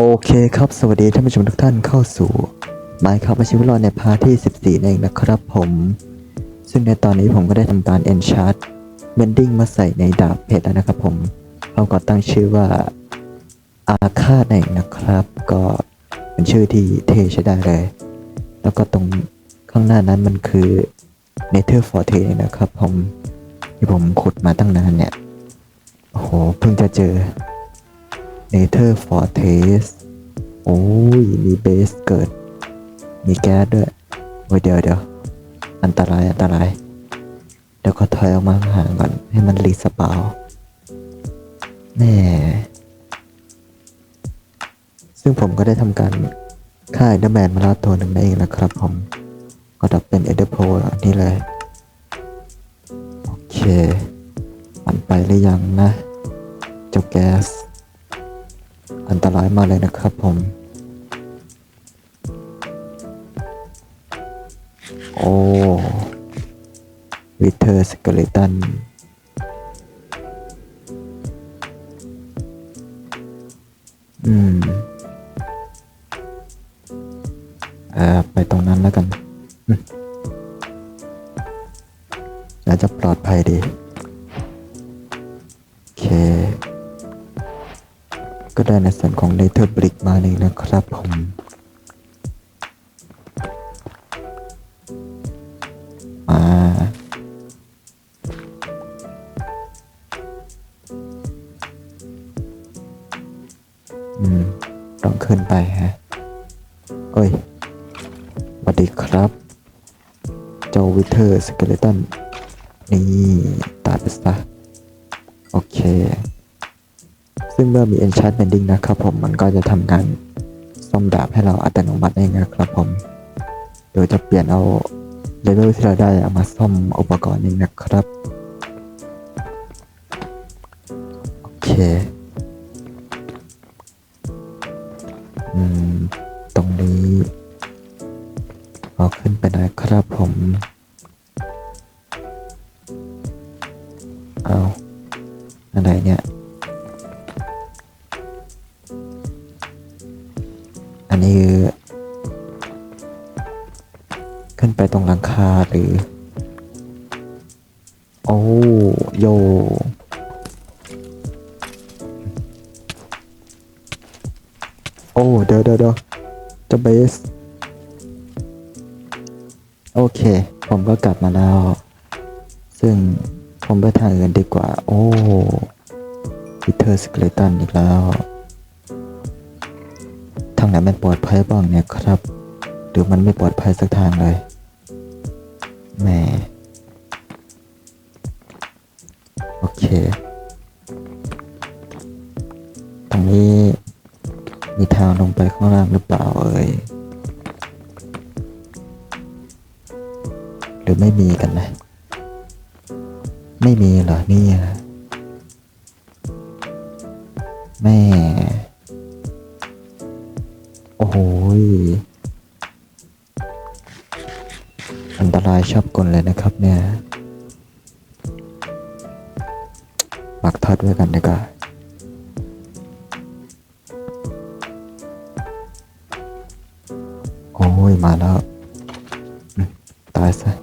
โอเคครับ สวัสดีท่านผู้ชมทุกท่านเข้าสู่ไมค์ครับอาชีวรอดในพาร์ทที่ 14เองนะครับผม ซึ่งในตอนนี้ผมก็ได้ทำการ enchant mending มาใส่ในดาบเพชรแล้วนะครับผมเราก็ตั้งชื่อว่าอาคาดนั่นเองนะครับ ก็เป็นชื่อที่เท่ใช้ได้เลย แล้วก็ตรงข้างหน้านั้นมันคือ Nether Forte นะครับผมที่ผมขุดมาตั้งนานเนี่ยโอ้โหเพิ่งจะเจอ Nether Fortress โอ้ย มีเบสเกิด มีแก๊สด้วย โอ้ยเดี๋ยวเดี๋ยวอันตราย อันตราย เดี๋ยวก็ถอยออกมาห่างก่อน ให้มันรีสปาวแน่ซึ่งผมก็ได้ทำการฆ่าเอเดอร์แมนมาแล้วตัวหนึ่งนั่นเองนะครับผม ก็ดับเป็นเอเดอร์โพนี่เลย โอเค มันไปหรือยังนะ เจ้าแก๊ส อันตรายมากเลยนะครับผม โอ้วิเทอร์สเกเลตันอืมเอ่อไปตรงนั้นแล้วกันน่าจะปลอดภัยดี โอเค ก็ได้ในส่วนของ Nether Brick มานี่นะครับผมมาอืม ต้องขึ้นไปฮะ เอ้ยสวัสดีครับ เจ้าวิเทอร์สเกเลตันนี่ตายไปซะ โอเค ซึ่งเมื่อมี enchant mending นะครับผมมันก็จะทำการซ่อมดาบให้เราอัตโนมัติเองนะครับผมโดยจะเปลี่ยนเอาเลเวลที่เราได้เอามาซ่อมอุปกรณ์เองนะครับ โอเคอืมตรงนี้เอาขึ้นไปได้ครับผมเอาอะไรเนี่ย นนี้คือขึ้นไปตรงหลังคาหรือ โอ้โยโอ้เดี๋ยวเดี๋ยวเดี๋ยวจะเบส โอเค ผมก็กลับมาแล้ว ซึ่งผมไปทางอื่นดีกว่า โอ้พิเทอร์สเกเลตันอีกแล้ว ทางไหนมันปลอดภัยบ้างเนี่ยครับหรือมันไม่ปลอดภัยสักทางเลยแหมโอเคตรงนี้มีทางลงไปข้างล่างหรือเปล่าเอ่ยหรือไม่มีกันนะ ไม่มีเหรอนี่ย ชอบกลเลยนะครับเนี่ยหมักทัดไว้กันดีกว่าโอ้ยมาแล้วตายซะ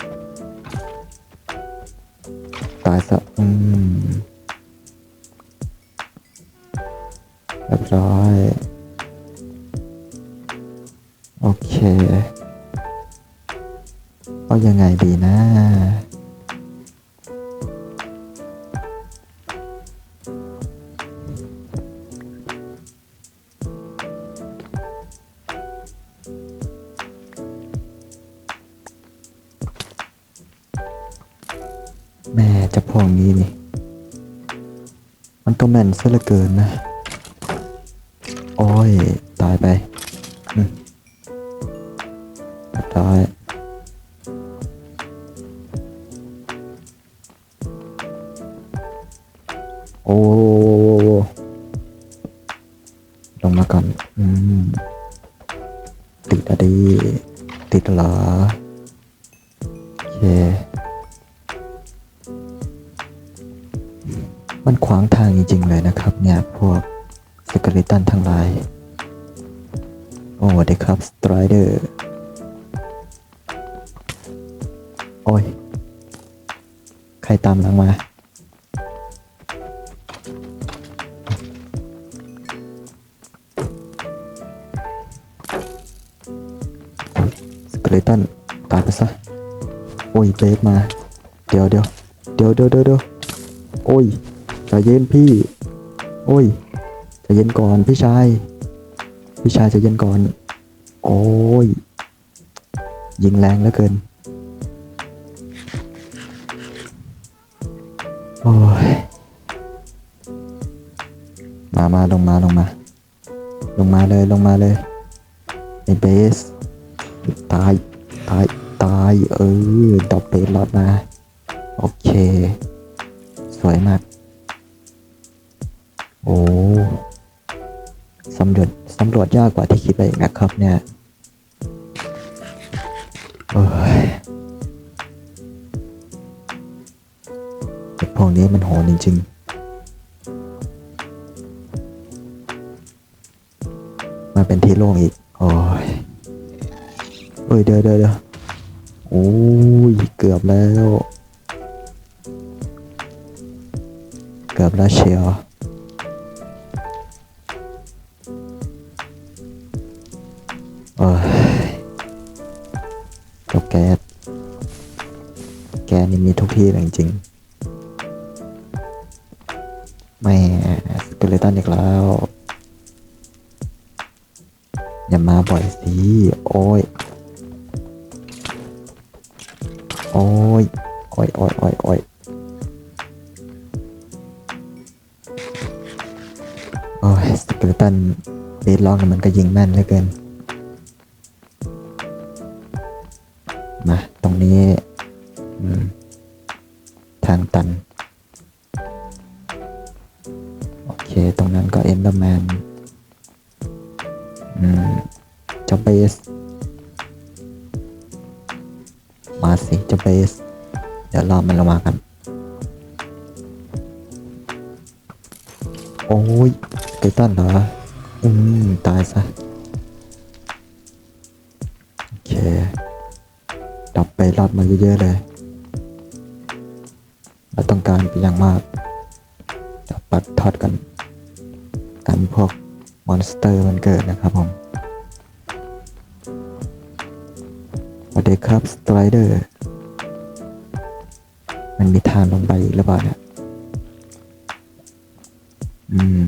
ม่จะพวกนี้นี่ มันก็แม่นซะเหลือเกินนะ โอ้ย ตายไปอืมเรียบร้อยโอ้ลงมาก่อนอืมติดอะดีติดเหรอโอเค มันขวางทางจริงๆเลยนะครับเนี่ยพวกสเกลิตันทั้งหลาย โอ้เด็กครับสไตรเดอร์ โอ้ย ใครตามหลังมา สเกเลตันตายไปซะ โอ้ยเบสมา เดียวเดี๋ยวเดี๋ยวเดี๋ยวเดี๋ยวเดี๋ยวโอ้ย ใจเย็นพี่ โอ้ยใจเย็นก่อนพี่ชาย พี่ชายใจเย็นก่อน โอ้ย ยิงแรงเหลือเกิน โอ้ย มามาลงมาลงมา ลงมาเลยลงมาเลยไอเบส ตาย ตาย ตาย เออดอกเบสรอดมา โอเค สวยมาก โอ้สำรวจสำรวจยากกว่าที่คิดไปอีกนะครับเนี่ยโอ้ยไอ้พวกนี้มันโหดจริงๆ มาเป็นที่โล่งอีก โอ้ยเอ้ยเดี๋ยวเดี๋ยวเดี๋ยวโอ้ย เกือบแล้ว เกือบแล้วเชียว กับแก๊ส แกสนี่มีทุกที่เลยจริงๆแม่สเกเลตันอีกแล้ว อย่ามาบ่อยสิ โอ้ย โอ้ย โอ้ยโอ้ยโอ้ยโอ้ยโอ้ยสเกเลตันเบสล็อกมันก็ยิงแม่นเหลือเกิน นี้ทางตัน โอเค ตรงนั้นก็เอ็นเดอร์แมนอืมจ้าเบส มาสิจ้าเบส เดี๋ยวรอมันลงมากัน โอ้ยไกตันเหรอ อืม ตายซะ รอดมาเยอะๆเลยเราต้องการเป็นอย่างมากจะปัดทอดกัน กันพวกมอนสเตอร์มันเกิดนะครับผมสวัสดีครับสไตรเดอร์ มันมีทางลงไปหรือเปล่าเนี่ยอืม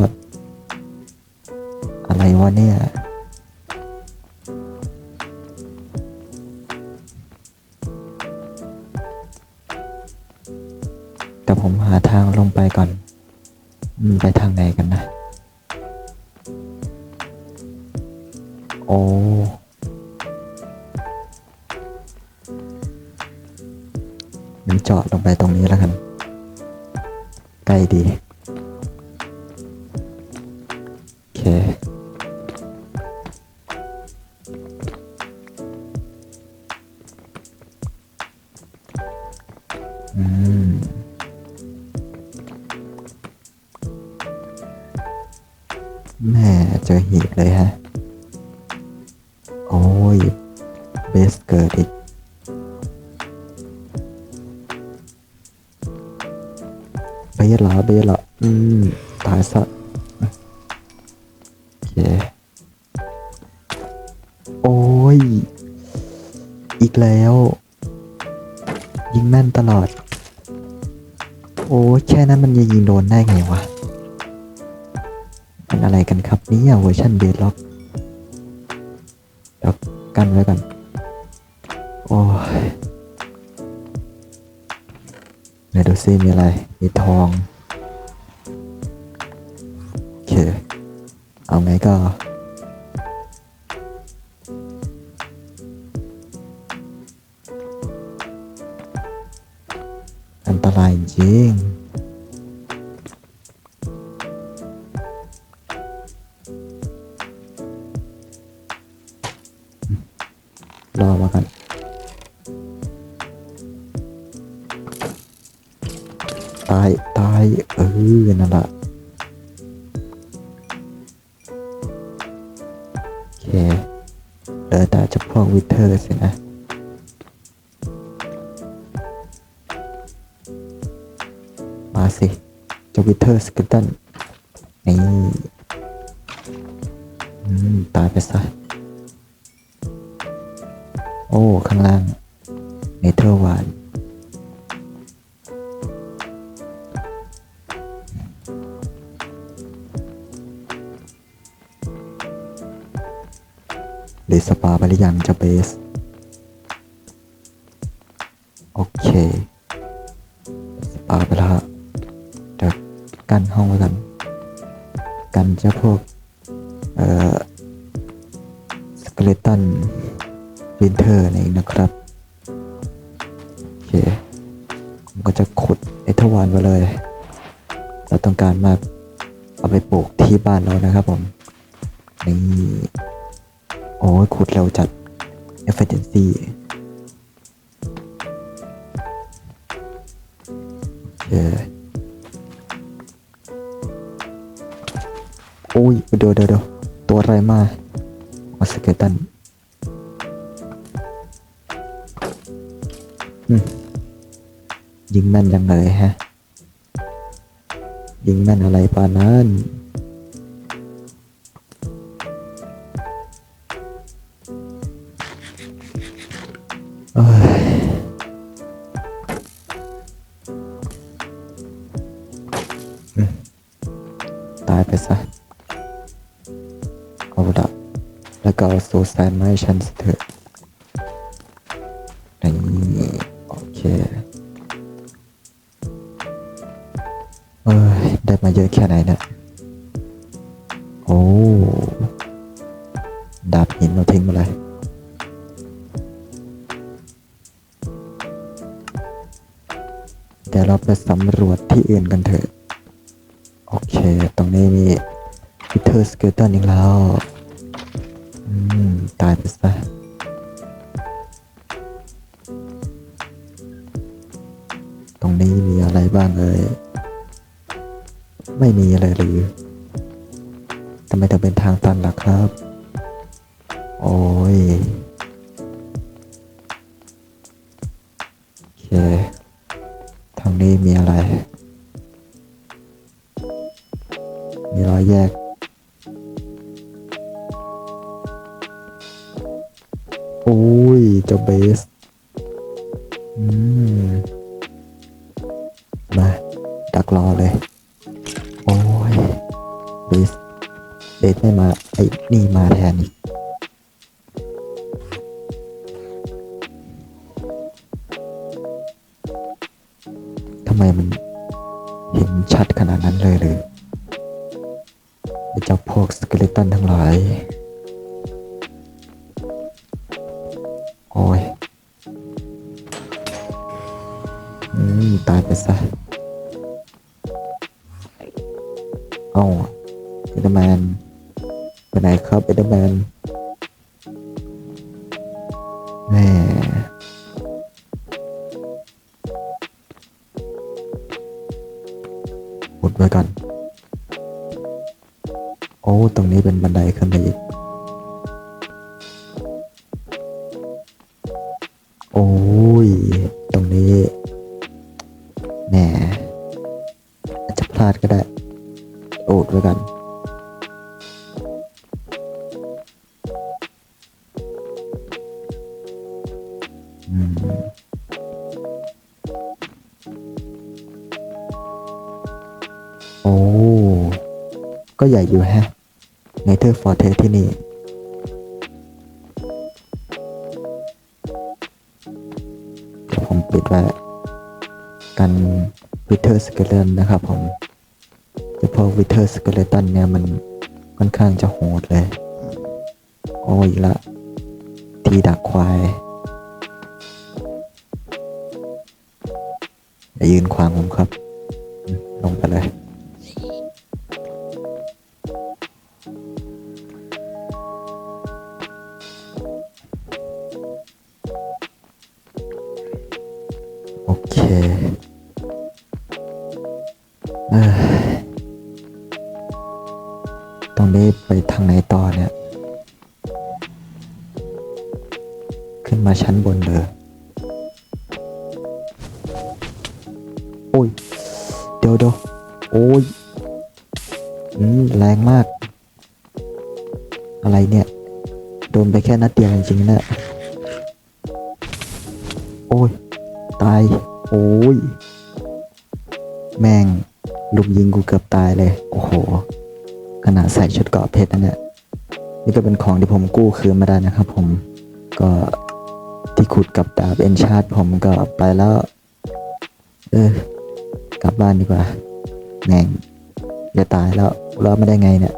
god อะไรวะเนี่ยแต่ผมหาทางลงไปก่อนมันไปทางไหนกันนะ โอ้เจาะลงไปตรงนี้แล้วกัน ใกล้ดี เกิดอีกเบสเหรอเบสเหรออืม ตายซะ โอเค โอ้ย อีกแล้ว ยิงแม่นตลอด โอ้แค่นั้นมันยังยิงโดนได้ไงวะเป็นอะไรกันครับนี่ยเวอร์ชันเบสล็อกเดี๋ยวกันไว้ก่อน อ้ยเดี๋ยวดูซิมีอะไร มีทอง โอเค เอาไงก็ อันตรายจริงรอมากัน ตาย ตาย เออ นั่นละโอเคเหลือแต่เจะพวกวิเทอร์สินะมาสิจ้าวิเทอร์สกิลตันนี่อืมตายไปซะ โอ้ ข้างล่างเนเธอร์วาน หรือสปาไปหรือยังเจะเบส โอเคสปาไปแล้วฮะเดี๋ยวกันห้องไว้กัน กันเจ้าพวก เอ่อสเกเลตันวินเทอร์นี่นะครับ โอเค ผมก็จะขุดไอทวานไปเลย เราต้องการมาเอาไปปลูกที่บ้านเรานะครับผมนี่ อ้ยขุดเร็วจัด efficiency โอเคโอ้ยเดี๋ยวเดี๋ยวเดี๋ยวตัวอะไรมาออสเกตันอืมยิงแม่นยังเลยฮะ ยิงแม่นอะไรปานนั้น แซนมาให้ฉันเถอะนี่โอเคเอ้ยได้มาเยอะแค่ไหนเนี่ยโอ้ดาบหินเราทิ้งมาเลยเดี๋ยวเราไปสำรวจที่อื่นกันเถอะ โอเค ตรงนี้มีพิเทอร์สเกลตันอีกแล้ว ตายไปซะตรงนี้มีอะไรบ้างเอ่ยไม่มีอะไรหรือทำไมถึงเป็นทางตันล่ะครับ โอ้ยโอเคทางนี้มีอะไร มีรอยแยก อ้ยเจ้าเบสอืมมาดักรอเลย โอ้ยเบสเบสไม่มาไอ้นี่มาแทนอีกทำไมมันเห็นชัดขนาดนั้นเลยหรือไอ้เจ้าพวกสเกเลตันทั้งหลาย ไปไหนครับเอเดอร์แมนแหม่อุดไว้ก่อน โอ้ ตรงนี้เป็นบันไดขึ้นไปอีก โอ้ย โอ้ ก็ใหญ่อยู่แฮะไนเธอร์ฟอร์เทสที่นี่ เดี๋ยวผมปิดไว้กันวิเทอร์สเกเลนนะครับผมเฉพาะวิเทอร์สเกเลตันเนี่ยมันค่อนข้างจะโหดเลย โอ้ยละ ทีดักควาย ยืนขวางผมครับ ลงไปเลย อ้ย เดี๋ยวเดี๋ยวโอ้ยอืมแรงมาก อะไรเนี่ย โดนไปแค่นัดเดียวจริงๆนะโอ้ย ตาย โอ้ย แม่งลุมยิงกูเกือบตายเลย โอ้โห ขนาดใส่ชุดเกราะเพชรนะเนี่ยนี่ก็เป็นของที่ผมกู้คืนมาได้นะครับผม ก็ที่ขุดกับดาบเอนชาร์ดผมก็ไปแล้ว เออ ลับบ้านดีกว่าแม่งจะตายแล้วรอดมาได้ไงเนี่ย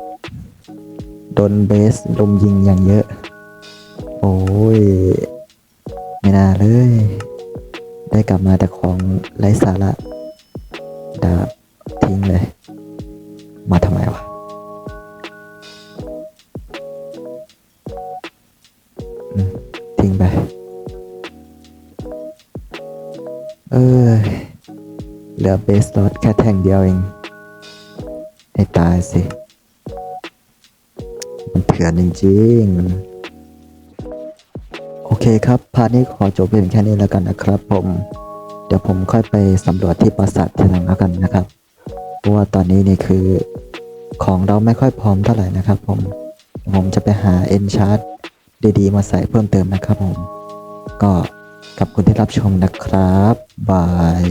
โดนเบสลมยิงอย่างเยอะ โอ้ย ไม่น่าเลย ได้กลับมาแต่ของไร้สาระดาบทิ้งเลย มาทำไมวะทิ้งไป เออ เหลือเบสลอดแค่แท่งเดียวเอง ให้ตายสิ มันเถื่อนจริงๆ โอเคครับ พาร์ทนี้ขอจบเพียงแค่นี้แล้วกันนะครับผม เดี๋ยวผมค่อยไปสำรวจที่ปราสาททีหลังแล้วกันนะครับ เพราะว่าตอนนี้นี่คือของเราไม่ค่อยพร้อมเท่าไหร่นะครับผม ผมจะไปหาเอนชาร์ดดีๆ มาใส่เพิ่มเติมนะครับผม ก็ขอบคุณที่รับชมนะครับ บาย